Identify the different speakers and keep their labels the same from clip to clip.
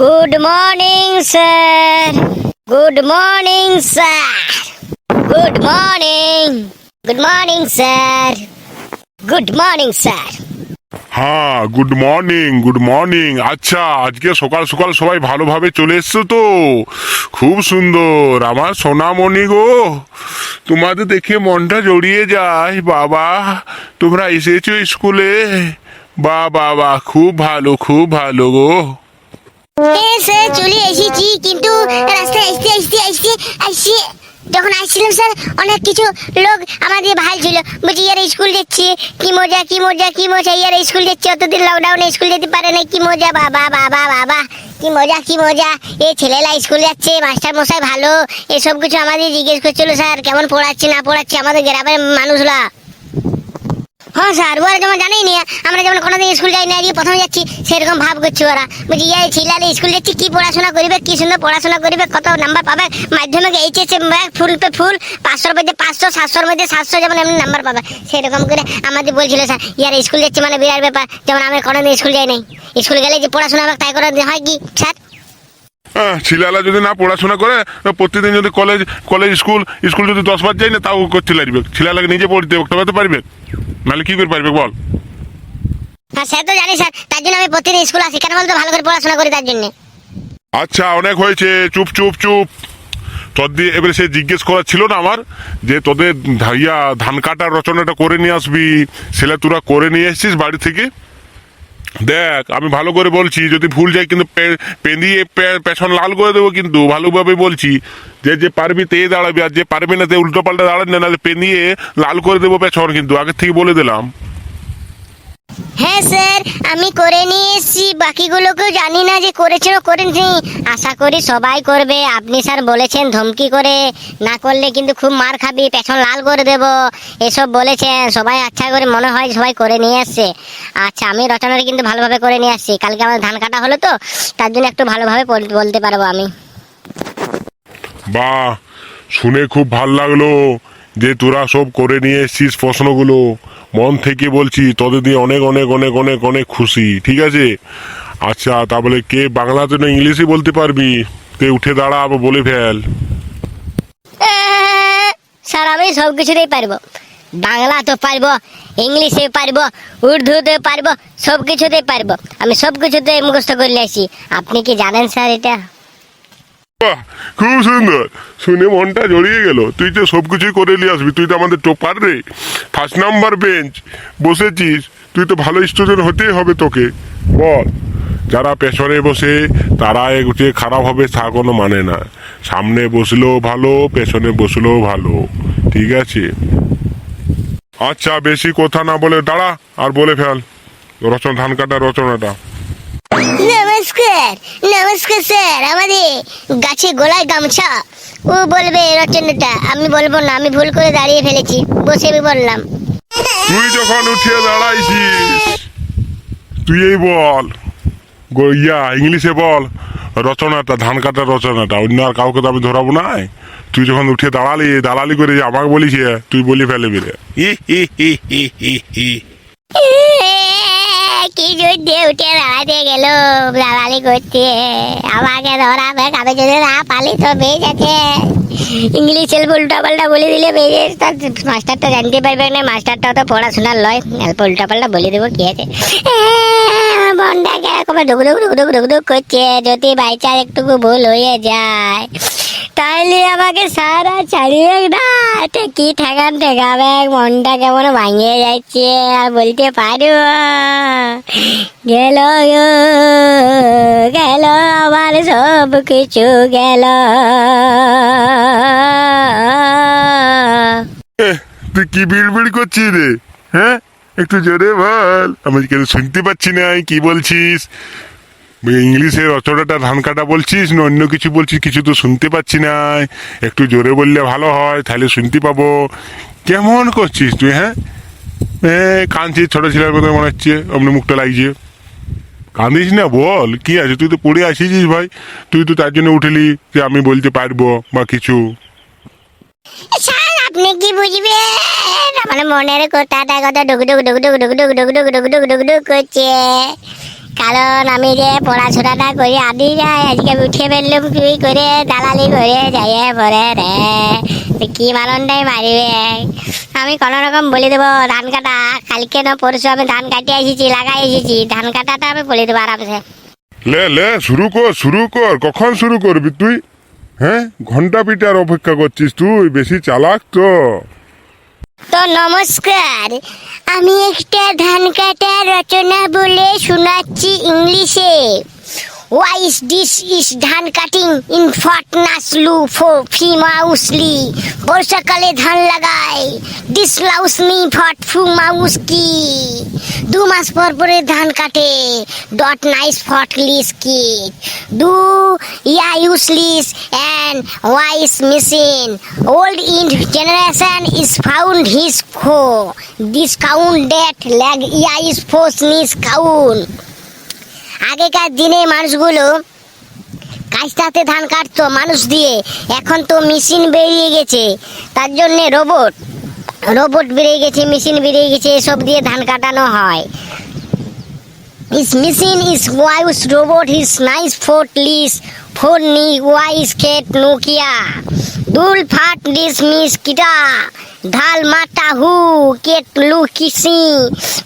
Speaker 1: Good morning sir good morning sir good morning good morning sir good morning sir
Speaker 2: হ্যাঁ good morning good morning আচ্ছা আজকে সকাল সকাল সবাই ভালোভাবে চলে এসছো তো? খুব সুন্দর। আমার সোনামণি গো, তোমাদের দেখে মনটা জড়িয়ে যায়। বাবা, তোমরা এসেছ স্কুলে? বা বাবা খুব ভালো খুব ভালো গো।
Speaker 1: স্যার, চলে এসেছি, কিন্তু রাস্তায় আসতে আসতে আসতে আসছে যখন আসছিলাম, স্যার, অনেক কিছু লোক আমাদের ভালো ছিল। ইয়ার স্কুল কি মজা কি মজা কি মজা? ইয়ার স্কুল অতদিন লকডাউনে স্কুল যেতে পারে না কি মজা, বাবা বাবা বাবা। কি মজা কি মজা? এই ছেলেরা স্কুল যাচ্ছে, মাস্টার মশাই ভালো। এসব কিছু আমাদের জিজ্ঞেস করছিল, স্যার, কেমন পড়াচ্ছে, না পড়াচ্ছে আমাদের গ্রামের মানুষরা? হ্যাঁ স্যার, ওরা যেমন জানেই নি, আমরা যেমন কোনোদিন স্কুল যাই না প্রথমে যাচ্ছি, সেরকম ভাব করছি ওরা। বলছি, এই ছেলে স্কুল যাচ্ছি, কি পড়াশোনা করবে, কি সুন্দর পড়াশোনা করবে, কত নাম্বার পাবে? মাধ্যমিক এইচএস ফুল পে ফুল, পাঁচশোর মধ্যে পাঁচশো, সাতশোর মধ্যে সাতশো যেমন এমনি নাম্বার পাবে। সেরকম করে আমাদের বলছিল স্যার, ইয়ার স্কুল যাচ্ছি মানে বিরাট ব্যাপার, যেমন আমি কোনোদিন স্কুল যাই নাই। স্কুল গেলে যে পড়াশোনা হবে তাই করে হয় কি, স্যার?
Speaker 2: হ্যাঁ, ছেলেরা যদি না পড়াশোনা করে প্রতিদিন যদি কলেজ কলেজ স্কুল স্কুল যদি দশ বার যায় না তাও করতে লাগবে ছেলেলাকে নিজে পড়তে করতে পারবে? নাহলে কি করে পারবে বল?
Speaker 1: হ্যাঁ স্যার তো জানি স্যার তার জন্য আমি প্রতিদিন স্কুল আসি কেন বলতো ভালো করে পড়াশোনা করি তার জন্য।
Speaker 2: আচ্ছা অনেক হয়েছে চুপ চুপ চুপ। তোর দিয়ে এবারে সে জিজ্ঞেস করা ছিল না আমার যে তোদের ধাইয়া ধান কাটার রচনাটা করে নিয়ে আসবি সেটা তোরা করে নিয়ে এসছিস বাড়ি থেকে? দেখ, আমি ভালো করে বলছি, যদি ভুল যায় কিন্তু পেঁদিয়ে পেছন লাল করে দেবো কিন্তু, ভালোভাবে বলছি। যে যে পারবি তে দাঁড়াবি, আর যে পারবি না তে উল্টো পাল্টা দাঁড়াবি না, নাহলে পেঁদিয়ে লাল করে দেবো পেছন কিন্তু, আগের থেকে বলে দিলাম।
Speaker 1: হ্যাঁ স্যার, আমি করে নিয়ে এসেছি। বাকিগুলোকেও জানি না যে করেছিল করেনি আশা করি সবাই করবে। আপনি স্যার বলেছেন ধমকি করে। না করলে কিন্তু খুব মার খাবি, পেছন লাল করে দেব। এসব বলেছেন। সবাই আচ্ছা করে মনে হয় সবাই করে নিয়ে আসছে। আচ্ছা আমি রচনাটা কিন্তু ভালোভাবে করে নিয়ে আসছি। কালকে আমার ধান কাটা হলো তো, তার জন্য একটু ভালোভাবে বলতে পারব আমি।
Speaker 2: বাহ, শুনে খুব ভালো লাগল। যে তোরা সব করে নিয়ে এসছিস প্রশ্নগুলো, মন থেকে বলছি, তোদের দিয়ে অনেক অনেক অনেক অনেক অনেক খুশি, ঠিক আছে? আচ্ছা তাহলে কে বাংলাতে না ইংলিশে বলতে পারবি? তে উঠে দাঁড়া বলে ফেল।
Speaker 1: স্যার, আমি সব কিছুতেই পারব। বাংলা তো পারব, ইংলিশে পারব, উর্দুতে পারব, সব কিছুতেই পারব। আমি সব কিছুতে মুখস্থ করে আসি আপনি কি জানেন স্যার এটা?
Speaker 2: বাহ, খুব সুন্দর। শুনে মনটা জড়িয়ে গেল। তুই তো সব কিছুই করে নিয়ে আসবি। তুই তো আমাদের টোপার রে। ফার্স্ট নাম্বার বেঞ্চ বসেছিস। তুই তো ভালো স্টুডেন্ট হতেই হবে তোকে। বল, যারা পেছনে বসে, তারা এগুছে খারাপ হবে, তা কোনো মানে না। সামনে বসলেও ভালো, পেছনে বসলেও ভালো। ঠিক আছে? আচ্ছা বেশি কথা না বলে দাঁড়া, আর বলে ফেল। রচনা, ধান কাটা রচনাটা।
Speaker 1: নমস্কার নমস্কার স্যার আমাদের গাছে গোলায় গামছা। ও বলবে রচনাটা আমি বলব না আমি ভুল করে দাঁড়িয়ে ফেলেছি বসে আমি বললাম।
Speaker 2: তুই যখন উঠে দাঁড়াইছিস তুই এই বল ইয়া ইংলিশে বল রচনাটা ধান কাটার রচনাটা অন্য আর কাউকে তো আমি ধরাবো না। তুই যখন উঠে দাঁড়ালি দাঁড়ালি করে যে আমাকে বলিস তুই বলি ফেলে বেরে ই হি হি হি হি। হি।
Speaker 1: কি উঠে দাঁড়াতে গেল? আমাকে যদি না পালি তো উল্টা পাল্টা বলে দিলে তার মাস্টারটা জানতে পারবে না, মাস্টারটা তো পড়াশোনার লয়। অল্প উল্টা পাল্টা বলে দেবো কি আছে। আমার মনটা কীরকম ডুক ডুক ডুক ডুক ডুক করছে। যদি বাইচার একটুকু ভুল হয়ে যায় তাহলে আমাকে সারা ছাড়িয়ে না এটা কি ঠেকান ঠেকাবে? মনটা কেমন ভাঙিয়ে যাচ্ছে আর বলতে পারো। গেল গেল আমার সব কিছু গেল।
Speaker 2: তুই কি বিড়বিড় করছিস রে? হ্যাঁ? একটু জোরে বল। আমি কেন শুনতে পাচ্ছি না? কি বলছিস? ইংলিশে রচনাটা ধান কাটা বলছিস না অন্য কিছু বলছিস, কিছু তো শুনতে পাচ্ছি না। একটু জোরে বললে ভালো হয়, তাহলে শুনতে পাবো। কেমন করছিস তুই হ্যাঁ? এ, কাঁদছিস, ছোট ছেলের কথা মনে হচ্ছে, অমনি মুখটা লাগছে কাঁদিস না, বল, কি আছে? তুই তো পড়ে আসিছিস ভাই। তুই তো তার জন্য উঠলি যে আমি বলতে পারব বা কিছু।
Speaker 1: আপনি কি বুঝবেন? আমার মনের কথাটা কথা ডুক ডুক ডুক ডুক ডুক ডুক ডুক ডুক ডুক ডুক ডুক করছে। কারণ আমি যে পড়াশোনাটা করে আদি যাই আজকে উঠে ফেললুম তুই করে দালালি করে যাইয়ে পরে রে? কি মারণটাই মারিবে? আমি কোনো রকম বলে দেবো, ধান কাটা, কালকে না পরশু আমি ধান কাটিয়ে এসেছি, লাগাই এসেছি, ধান কাটাটা আমি বলে দেবো আরামসে।
Speaker 2: লে লে, শুরু কর শুরু কর, কখন শুরু করবি তুই? হ্যাঁ ঘণ্টা পিটার অপেক্ষা করছিস তুই, বেশি চালাক তো।
Speaker 1: তো নমস্কার। আমি একটা ধান কাটা রচনা বলে শোনাচ্ছি ইংলিশে। ওয়াইস দিস ইস ধান কাটিং ইন ফট নাসলু ফো ফিমাউসলি বর্ষাকালে ধান লাগায়। দিস লাউস মি ফট ফু মাউস কি দু মাস পর পরে ধান কাটে। Dot nice fought lease kit to yeah useless and wise machine old in is found his foe. This count that lag yeah is force miss count. আগেকার দিনে মানুষগুলো কাস্তাতে ধান কাটতো মানুষ দিয়ে। এখন তো মেশিন বেরিয়ে গেছে। তার জন্যে রোবট রোবট বেরিয়ে গেছে, মেশিন বেরিয়ে গেছে, এসব দিয়ে ধান কাটানো হয়। Is machine is wise robot is nice fort lease four knee wise cat Nokia dull fat lease miss কিটা ধাল মাটা হু, কেট লু কিসি।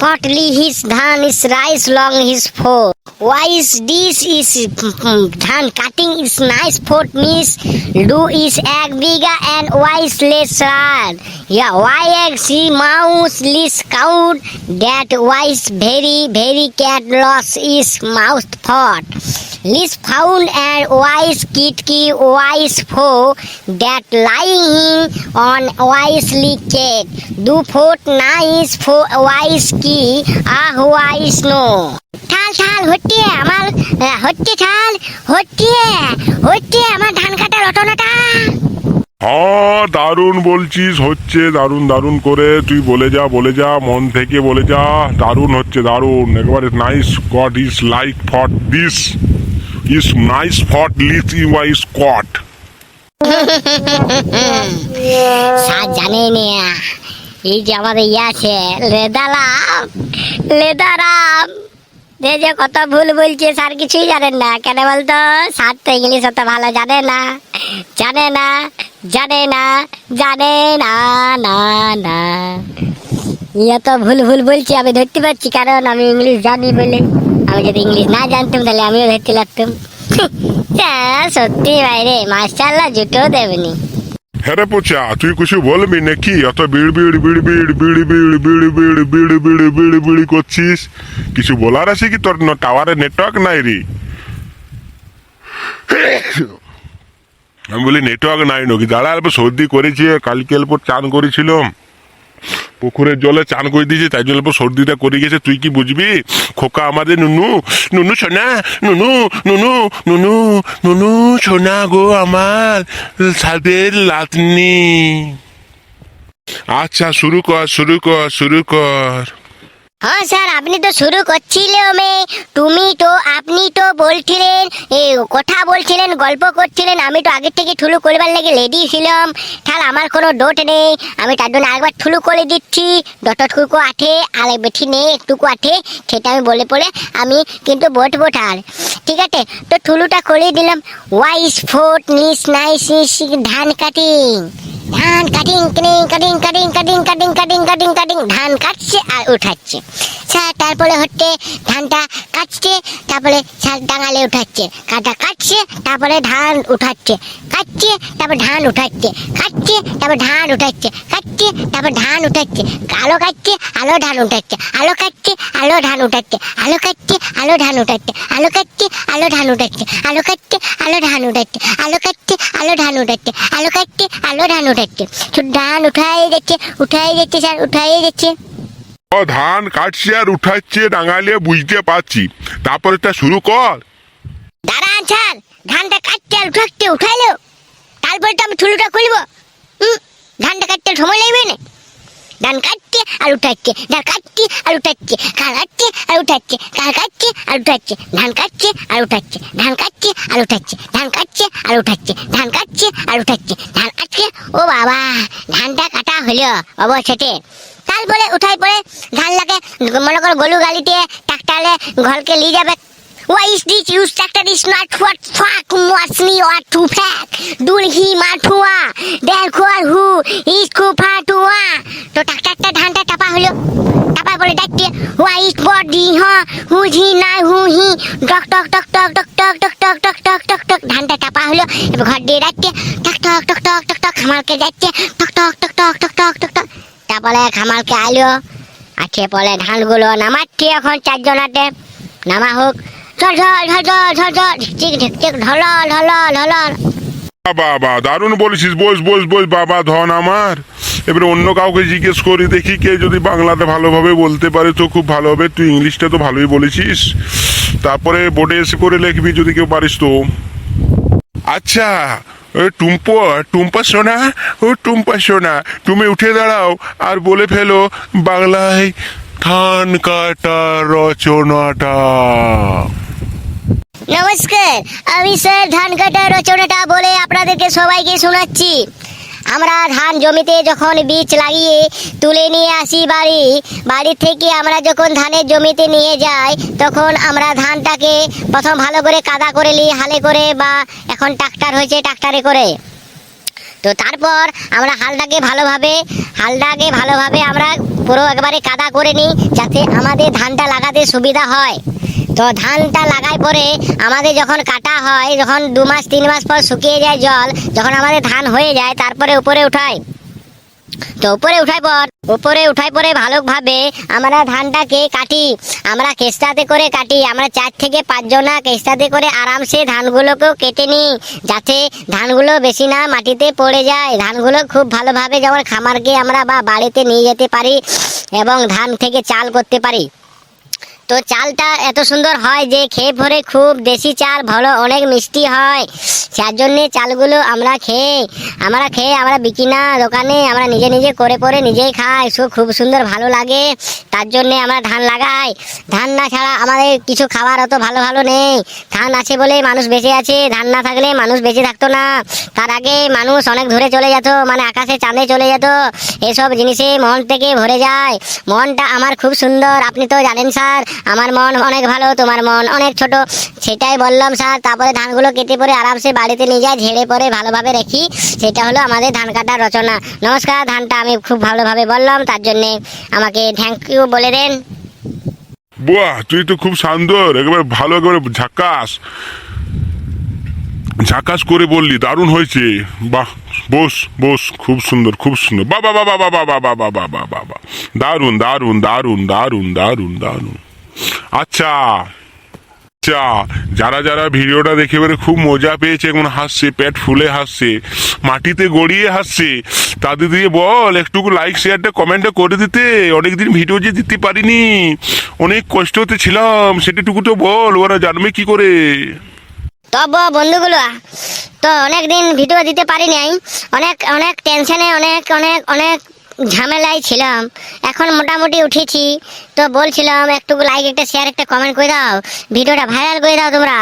Speaker 1: ফটলি his dhan is rice long his four Wise this is mm, dhan cutting is nice foot miss. Do is egg bigger and wise less rad. Yeah, why egg see mouse list count that wise very very cat loss is mouth pot. List found and wise kitty wise foe that lying on wisely cat. Do foot nice for wise key ah wise no. ঠাল ঠাল হচ্ছে আমার হচ্ছে ঠাল হচ্ছে হচ্ছে আমার ধান কাটা রটনাটা
Speaker 2: হ্যাঁ দারুণ বলছিস হচ্ছে দারুণ দারুণ করে। তুই বলে যা বলে যা মন থেকে বলে যা। দারুণ হচ্ছে দারুণ। একবারে nice god is like fought this nice fought lease you I Scott
Speaker 1: sir জানেই না এই যে আমাদের ইয়ে আছে, লেদারাম লেদারাম। যে যে কত ভুল বলছে, স্যার, কিছুই জানেন না। কেন বলতো? স্যার তো ইংলিশ অত ভালো জানে না। জানে না জানে না জানে না না না। ইয়ে তো ভুল ভুল বলছি, আমি ধরতে পারছি, কারণ আমি ইংলিশ জানি বলে। আমি যদি ইংলিশ না জানতাম তাহলে আমিও ধরতে হ্যাঁ, সত্যি জুটো দেবনি
Speaker 2: হ্যাঁ পোচা তুই কিছু বলবি নাকি অত বিড় বিড় বিড় বিড় বিড় বিড় বিড় বিড় বিড় বিড় বিড় বিড় করছিস কিছু বলার আছে কি তোর টাওয়ারে নেটওয়ার্ক নাই রে আমি বলি নেটওয়ার্ক নাই নাকি দাঁড়া অল্প সর্দি করেছে কালকে অল্প চান করেছিলাম পুকুরের জলে চান করে দিয়েছে, তাই জন্য সর্দিটা করে গেছে। তুই কি বুঝবি? খোকা আমাদের নুনু। নুনু সোনা, নুনু নুনু নুনু নুনু সোনা গো আমার সাদের লাতনি। আচ্ছা শুরু কর শুরু কর শুরু কর।
Speaker 1: হ্যাঁ স্যার আপনি তো শুরু করছিলেন তুমি তো আপনি তো বলছিলেন এ, কথা বলছিলেন গল্প করছিলেন আমি তো আগের থেকে ঠুলু করবার লেগে রেডি ছিলাম। তাহলে আমার কোনো ডোট নেই আমি তার জন্য আরেকবার ঠুলু করে দিচ্ছি। ডটটুকু আঠে আর বেঠি নেই একটুকু আঠে সেটা আমি বলে পড়ে আমি কিন্তু বটবো ঠার ঠিক আছে তো ঠুলুটা করে দিলাম। ওয়াইস ফোর্ট নিস নাইস ধান কাটিং? ধান cutting কিনিং cutting cutting cutting cutting cutting cutting cutting ধান কাটছে আর উঠাচ্ছে স্যার তারপরে হচ্ছে ধানটা কাটছে তারপরে স্যার ডাঙালে উঠাচ্ছে কাটা কাটছে তারপরে ধান উঠাচ্ছে কাটছে তারপর ধান উঠাচ্ছে কাটছে তারপর ধান উঠাচ্ছে কাটছে তারপর ধান উঠাচ্ছে আলো কাটছে আলো ধান উঠাচ্ছে আলো কাটছে আলো ধান উঠাচ্ছে আলো কাটছে আলো ধান উঠাচ্ছে আলো কাটছে আলো ধান উঠাচ্ছে আলো কাটছে আলো ধান উঠাচ্ছে আলো কাটছে আলো ধান উঠাচ্ছে আলো কাটছে আলো ধান উঠাচ্ছে শুধু ধান উঠাই যাচ্ছে উঠাই যাচ্ছে স্যার উঠাই যাচ্ছে
Speaker 2: ও ধান কাটছে আর উঠাচ্ছে ডাঙালে বুঝতে পারছি। তারপরেটা শুরু কর।
Speaker 1: দাঁড়ান স্যার ধানটা কাটতে আর উঠাচ্ছে উঠাইলো। তারপরে তো আমি চুলুটা খুলবো। ধানটা কাটতে সময় লাগবে না। ধান কাটছে, আলু উঠাচ্ছে ধান কাটছে, আলু উঠাচ্ছে কাল কাটছে, আলু উঠাচ্ছে কাল কাটছে, আলু উঠাচ্ছে ধান কাটছে, আলু উঠাচ্ছে ধান কাটছে, আলু উঠাচ্ছে ধান কাটছে, আলু উঠাচ্ছে ধান কাটছে, আলু উঠাচ্ছে ধান কাটছে। ও বাবা, ধানটা কাটা হলো অবশেষে। তারপরে উঠাই পরে ধান লাগে, মনে করো গলু গালিতে ট্রাক্টারে, ঘরকে নিয়ে যাবে Why is this use tractor is not what fuck what's me or to pack দুলহি মাঠুয়া দেখো হু ইস কুফাটুয়া তো ট্রাক্টারটা ধানটা টাপা হলো টাপা বলে ডাকতে হোয়াই ইস বডি হ হুঝি নাই হুহি টক টক টক টক টক টক টক টক টক টক টক টক ধানটা টাপা হলো এবার ঘর দিয়ে ডাকতে টক টক টক টক টক টক খামারকে যাচ্ছে টক টক টক টক টক টক টক টক তারপরে খামারকে আলো আছে পরে ধানগুলো নামাচ্ছি এখন চারজনাতে নামা হোক
Speaker 2: বাবা, দারুণ বলেছিস, বস বস বস, বাবা, ধন আমার। এবারে অন্য কাউকে জিজ্ঞেস করি, দেখি কে যদি বাংলাতে ভালোভাবে বলতে পারে তো খুব ভালো হবে। তুই ইংলিশটা তো ভালোই বলেছিস। তারপরে বোর্ডে এসে করে লিখবি যদি কেউ পারিস তো। আচ্ছা টুম্পো, টুম্পা সোনা, ও, টুম্পা সোনা, তুমি উঠে দাঁড়াও আর বলে ফেলো বাংলায় ধান কাটা রচনাটা।
Speaker 1: নমস্কার, আমি স্যার ধান কাটা রচনাটা বলে আপনাদেরকে সবাইকে শোনাচ্ছি। আমরা ধান জমিতে যখন বীজ লাগিয়ে তুলে নিয়ে আসি বাড়ি বাড়ি থেকে আমরা যখন ধানের জমিতে নিয়ে যাই, তখন আমরা ধানটাকে প্রথম ভালো করে কাদা করে নিই, হালে করে বা এখন ট্রাক্টর হয়েছে ট্রাক্টরে করে। তো তারপর আমরা হালটাকে ভালোভাবে হালটাকে ভালোভাবে আমরা পুরো একবারে কাদা করে নিই, যাতে আমাদের ধানটা লাগাতে সুবিধা হয়। তো ধানটা লাগাই পরে আমাদের যখন কাটা হয়, যখন দু মাস, তিন মাস পর শুকিয়ে যায় জল, যখন আমাদের ধান হয়ে যায়, তারপরে উপরে উঠায় তো উপরে উঠাই পর, উপরে উঠাই পরে ভালোভাবে আমরা ধানটাকে কাটি। আমরা কেস্তাতে করে কাটি। আমরা চার থেকে পাঁচজনা কেস্তাতে করে আরামসে ধানগুলোকেও কেটে নিই, যাতে ধানগুলো বেশি না মাটিতে পড়ে যায়। ধানগুলো খুব ভালোভাবে যেমন খামারকে আমরা বা বাড়িতে নিয়ে যেতে পারি এবং ধান থেকে চাল করতে পারি। তো চালটা এত সুন্দর হয় যে খেয়ে পরে খুব দেশি চাল, ভালো, অনেক মিষ্টি হয়। যার জন্যে চালগুলো আমরা খেয়ে আমরা খেয়ে আমরা বিকি না দোকানে, আমরা নিজে নিজে করে করে নিজেই খাই। সো, খুব সুন্দর, ভালো লাগে। তার জন্যে আমরা ধান লাগাই। ধান না ছাড়া আমাদের কিছু খাবার অত ভালো ভালো নেই। ধান আছে বলে মানুষ বেঁচে আছে। ধান না থাকলে মানুষ বেঁচে থাকতো না। তার আগে মানুষ অনেক দূরে চলে যেত মানে আকাশে চাঁদে চলে যেত। এসব জিনিসে মন থেকে ভরে যায়। মনটা আমার খুব সুন্দর। আপনি তো জানেন স্যার আমার মন অনেক ভালো তোমার মন অনেক ছোট সেটাই বললাম স্যার তারপরে ধানগুলো কেটে পরে আরামসে বাড়িতে নিয়ে যায় ঝেড়ে পরে ভালোভাবে রেখি সেটা হলো আমাদের ধান কাটার রচনা নমস্কার ধানটা আমি খুব ভালোভাবে বললাম তার জন্যে আমাকে থ্যাংক ইউ বলে দেন
Speaker 2: বাহ তুই তো খুব সুন্দর একেবারে ভালো একেবারে ঝাকাস ঝাকাস করে বললি দারুণ হয়েছে বাহ বস বস খুব সুন্দর খুব সুন্দর বাবা বাবা বাবা বাবা বাবা বাবা বাবা দারুণ দারুণ দারুণ দারুণ দারুণ দারুণ আচ্ছা। আচ্ছা যারা যারা ভিডিওটা দেখে এবারে খুব মজা পেয়েছে এখন হাসছে, পেট ফুলে হাসছে, মাটিতে গড়িয়ে হাসছে, তাদের দিয়ে বল, একটুকু লাইক শেয়ারটা কমেন্টটা করে দিতে। অনেকদিন ভিডিও যে দিতে পারিনি, অনেক কষ্টতে ছিলাম সেটাটুকু তো বল, ওরা জানবে কি করে।
Speaker 1: তব বন্ধুগুলো, তো অনেক দিন ভিডিও দিতে পারি নাই অনেক অনেক টেনশনে অনেক অনেক অনেক ঝামেলায় ছিলাম। এখন মোটামুটি উঠেছি। তো বলছিলাম, একটু লাইক একটা শেয়ার একটা কমেন্ট করে দাও। ভিডিওটা ভাইরাল করে দাও তোমরা।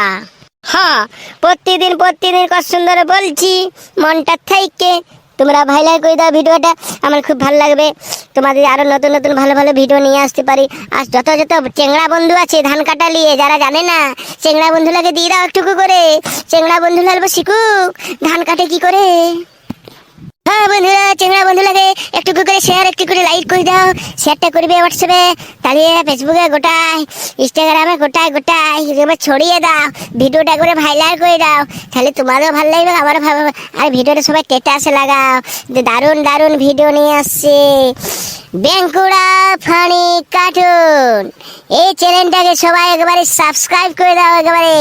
Speaker 1: হ্যাঁ প্রতিদিন প্রতিদিন কত সুন্দর বলছি। মনটা থেকে তোমরা ভাইরাল করে দাও ভিডিওটা। আমার খুব ভালো লাগবে। তোমাদের আরও নতুন নতুন, ভালো ভালো ভিডিও নিয়ে আসতে পারি। আর যত যত চেংড়া বন্ধু আছে, ধান কাটা নিয়ে, যারা জানে না, চেংড়া বন্ধুলাকে দিয়ে দাও একটুকু করে। চেংড়া অল্প শিখুক। ধান কাটে কি করে? হ্যাঁ বন্ধুরা চেংড়া বন্ধুলাকে একটু করে শেয়ার একটু করে লাইক করে দাও। শেয়ারটা করবে হোয়াটসঅ্যাপে তাহলে ফেসবুকে গোটায় ইনস্টাগ্রামে গোটায় গোটায় ছড়িয়ে দাও, ভিডিওটা করে ভাইলার করে দাও। তাহলে তোমারও ভালো লাগবে, আমারও ভালো আর ভিডিওটা সবাই টেটাসে লাগাও। দারুণ দারুণ ভিডিও নিয়ে আসছে। Bankura funny cartoon. এই চ্যানেলটাকে সবাই একেবারে সাবস্ক্রাইব করে দাও একেবারে।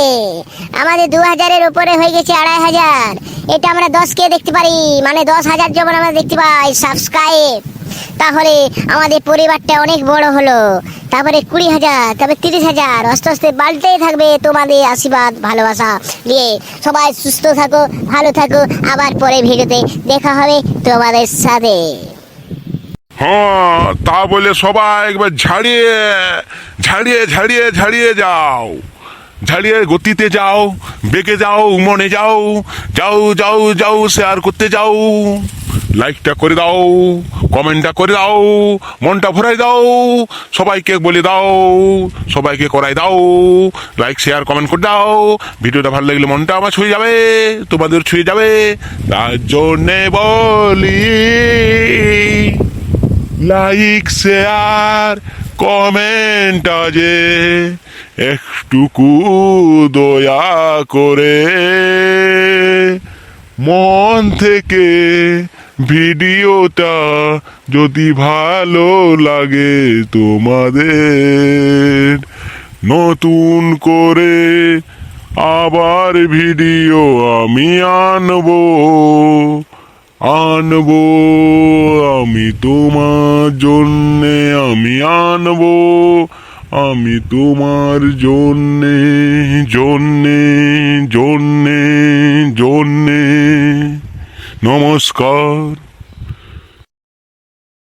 Speaker 1: আমাদের দু হাজারের উপরে হয়ে গেছে আড়াই হাজার। এটা আমরা দশ কে দেখতে পারি। মানে দশ হাজার যেমন আমরা দেখতে পাই, সাবস্ক্রাইব। তাহলে আমাদের পরিবারটা অনেক বড় হলো। তারপরে কুড়ি হাজার, তারপরে তিরিশ হাজার। আস্তে আস্তে বাড়তেই থাকবে তোমাদের আশীর্বাদ, ভালোবাসা নিয়ে। সবাই সুস্থ থাকো, ভালো থাকো। আবার পরে ভিডিওতে দেখা হবে তোমাদের সাথে।
Speaker 2: হ্যাঁ তা বলে সবাই একবার ঝাড়িয়ে ঝাড়িয়ে ঝাড়িয়ে ঝাড়িয়ে যাও। ঝাড়িয়ে গতিতে যাও, বেগে যাও মনে যাও যাও যাও যাও, শেয়ার করতে যাও। লাইকটা করে দাও, কমেন্টটা করে দাও, মনটা ভরাই দাও, সবাইকে বলে দাও, সবাইকে করাই দাও, লাইক, শেয়ার, কমেন্ট করে দাও। ভিডিওটা ভালো লাগলে মনটা আমার ছুঁয়ে যাবে, তোমাদের ছুঁয়ে যাবে। তার জন্যে বলি। লাইক, শেয়ার, কমেন্ট আজে। একটুকু দয়া করে মন থেকে ভিডিওটা যদি ভালো লাগে তোমাদের, নতুন করে আবার ভিডিও আমি আনব। আনব আমি তোমার জন্যে আমি আনব আমি তোমার জন্যে জন্যে জন্যে জন্যে নমস্কার